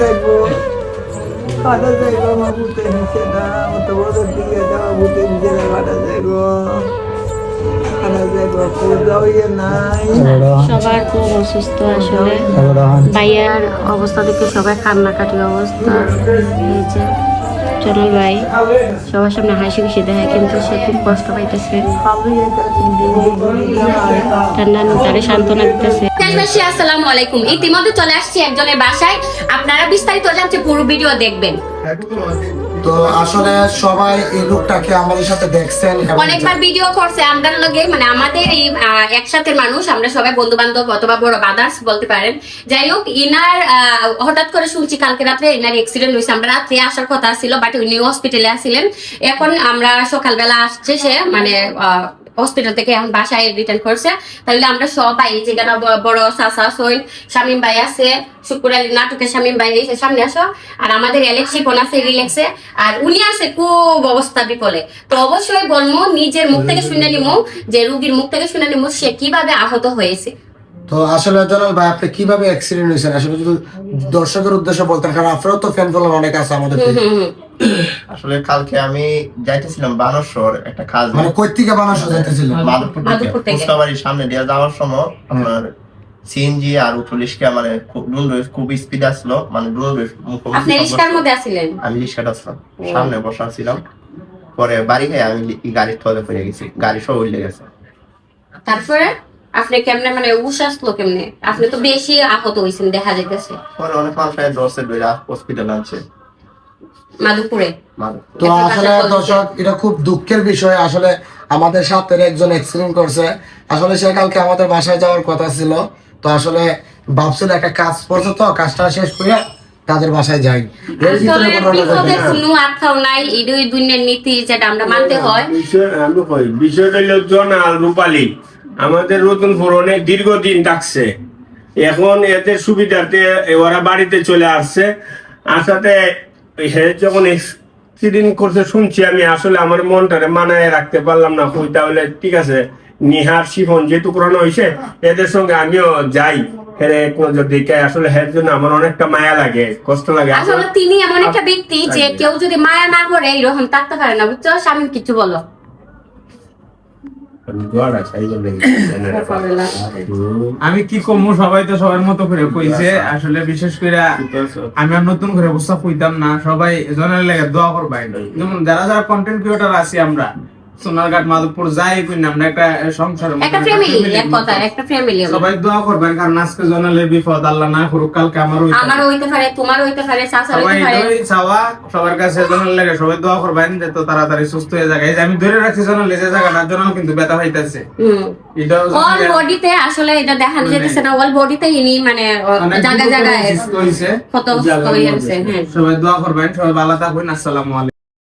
যাইবো। যাইবো নিচেরা অত বড় যাওয়া যাইবো। নাই। সবার খুব অসুস্থ আসলে। ভাইয়ার অবস্থা দেখে সবাই কান্নাকাটি অবস্থা। যে ভাই সবার সামনে হাসি খুশি দেখে কিন্তু সে খুব কষ্ট পাইতেছে। ঠান্ডা তারে সান্ত্বনা দিতেছে দেশবাসী আসসালামু আলাইকুম। ইতিমধ্যে চলে আসছি একজনের বাসায়। আপনারা বিস্তারিত জানতে পুরো ভিডিও দেখবেন। তো আসলে সবাই এই লোকটাকে আমাদের সাথে দেখছেন অনেকবার ভিডিও করছে আমরা লগে মানে আমাদের এই একসাথে মানুষ আমরা সবাই বন্ধু বান্ধব অথবা বড় বাদার্স বলতে পারেন। যাই হোক ইনার আহ, হঠাৎ করে শুনছি কালকে রাত্রে ইনার অ্যাক্সিডেন্ট হয়েছে। আমরা রাত্রে আসার কথা ছিল বাট উনি হসপিটালে আসছিলেন এখন আমরা সকালবেলা আসছে সে মানে হসপিটাল থেকে এখন বাসায় রিটার্ন করছে। তাহলে আমরা সবাই যেখানে বড় চাচা সইল শামীম ভাই আছে শুক্র আলী নাটকের শামীম ভাই যে সামনে আসো। আর আমাদের অ্যালেক্সি বোন আছে রিলেক্সে আর উনি আছে খুব অবস্থা বিপলে। তো অবশ্যই বলব নিজের মুখ থেকে শুনে নিমো যে রুগীর মুখ থেকে শুনে নিমো সে কীভাবে আহত হয়েছে। তো আসলে জানাল ভাই আপনি কীভাবে অ্যাক্সিডেন্ট হয়েছেন? আসলে যদি দর্শকের উদ্দেশ্যে বলতেন কারণ আপনারও তো ফ্যান ফলোয়ার অনেক আছে আমাদের আসলে কালকে আমি যাইতেছিলাম বানসর একটা কাজ মানে কই থেকে বানাসো যাইতেছিল মাধবপুর থেকে। সামনে দিয়ে যাওয়ার সময় আপনার সিএনজি আর মানে খুব ডুল খুব স্পিড আসলো মানে ডুল আপনি রিস্কার মধ্যে আছিলেন? আমি রিক্সাটা আসলাম সামনে বসা ছিলাম পরে বাড়ি গিয়ে আমি গাড়ির তলে পড়ে গেছি গাড়ি সব উল্টে গেছে। তারপরে আপনি কেমনে মানে উস আসলো কেমনে? আপনি তো বেশি আহত হয়েছেন দেখা যাইতেছে। পরে অনেক মানুষ ড্রসের বেড়া হসপিটাল আনছে। মাধুপুরে তো আসলে দর্শক এটা খুব দুঃখের বিষয়। আসলে আমাদের সাথে একজন অ্যাক্সিডেন্ট করছে। আসলে সে কালকে আমাদের বাসায় যাওয়ার কথা ছিল। তো আসলে ভাবছিল একটা কাজ করছে তো কাজটা শেষ করে তাদের বাসায় যাই। এর ভিতরে আসলে কোনো বিপদের রকম- কোনো আত্মাও নাই। এটাই দুনিয়ার নীতি যেটা আমরা মানতে হয়। বিষয় আমি কই বিষয়টা হলো জনাল রূপালী। আমাদের নতুন অনেক দীর্ঘদিন ডাকছে এখন এদের সুবিধার্থে ওরা বাড়িতে চলে আসছে। আসাতে যখন এক্সিডেন্ট করছে শুনছি আমি আসলে আমার মনটারে মানায় রাখতে পারলাম না হই তাহলে ঠিক আছে নিহার শিফন যেহেতু হয়েছে এদের সঙ্গে আমিও যাই। হেরে আসলে হের জন্য আমার অনেকটা মায়া লাগে কষ্ট লাগে। আসলে তিনি এমন একটা ব্যক্তি যে কেউ যদি মায়া না করে এরকম থাকতে পারে না বুঝছ? স্বামী কিছু বলে। আমি কি কমু? সবাই তো সবার মতো করে কইছে। আসলে বিশেষ করে আমি আর নতুন করে অবস্থা কইতাম না। সবাই জনের লাগে দোয়া করবাই। যেমন যারা যারা কন্টেন্ট ক্রিয়েটার আছি আমরা সোনারঘাট মাধবপুর যাই কই আমরা একটা সংসার একটা ফ্যামিলি এক কথা একটা ফ্যামিলি সবাই দোয়া করবেন কারণ আজকে জনালে বিপদ আল্লাহ না করুক কালকে আমারও হইতে আমারও হইতে পারে তোমারও হইতে পারে হইতে পারে। এটাই চাওয়া সবার কাছে জনাল লাগে সবাই দোয়া করবেন যে তো তাড়াতাড়ি সুস্থ হয়ে যায়। এই যে আমি ধরে রাখছি জনাল যে জায়গাটা জনাল কিন্তু ব্যথা হইতাছে। হুম। অল বডিতে আসলে এটা দেখানো মানে- যেতেছে না অল বডিতে ইনি মানে জায়গা জায়গায় কত হ্যাঁ সবাই দোয়া করবেন সবাই ভালো থাকবেন আসসালামু আলাইকুম।